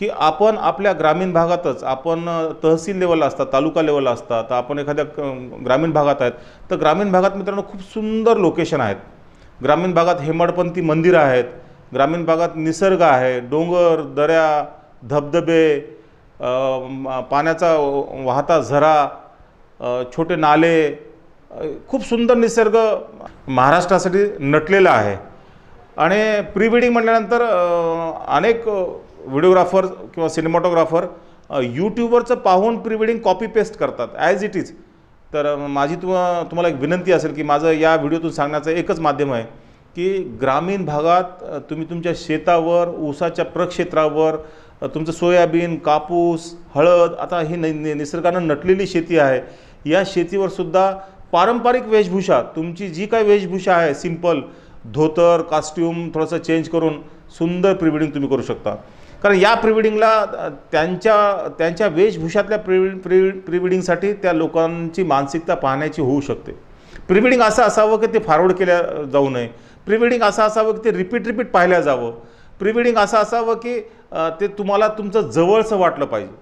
की आपण आपल्या ग्रामीण भागातच आपण तहसील लेवलला असतात तालुका लेवलला असतात आपण एखाद्या ग्रामीण भागात आहेत तर ग्रामीण भागात मित्रांनो खूप सुंदर लोकेशन आहेत. ग्रामीण भागात हेमाडपंथी मंदिरं आहेत ग्रामीण भागात निसर्ग आहे डोंगर दऱ्या धबधबे पाण्याचा वाहता झरा छोटे नाले खूप सुंदर निसर्ग महाराष्ट्रासाठी नटलेला आहे. आणि प्री वेडिंग म्हटल्यानंतर अनेक व्हिडिओग्राफर किंवा सिनेमॅटोग्राफर यूट्यूबवरचं पाहून प्री वेडिंग कॉपी पेस्ट करतात ॲज इट इज तर माझी तुम तुम्हाला एक विनंती असेल की माझं या व्हिडिओतून सांगण्याचं एकच माध्यम आहे की ग्रामीण भागात तुम्ही तुमच्या शेतावर ऊसाच्या प्रक्षेत्रावर तुमचं सोयाबीन कापूस हळद आता ही नै नि- निसर्गानं नटलेली शेती आहे. या शेतीवर सुद्धा पारंपरिक वेशभूषा तुमची जी काय वेशभूषा आहे सिंपल धोतर कास्ट्यूम थोडंसं चेंज करून सुंदर प्रिवेडिंग तुम्ही करू शकता. कारण या प्रिवेडिंगला त्यांच्या त्यांच्या वेशभूषातल्या प्रिवि प्रि प्रिवेडिंगसाठी त्या लोकांची मानसिकता पाहण्याची होऊ शकते. प्रिवेडिंग असं असावं की ते फॉरवर्ड केल्या जाऊ नये. प्रिवेडिंग असं असावं की ते रिपीट रिपीट पाहिल्या जावं. प्रिवेडिंग असं असावं की ते तुम्हाला तुमचं जवळचं वाटलं पाहिजे.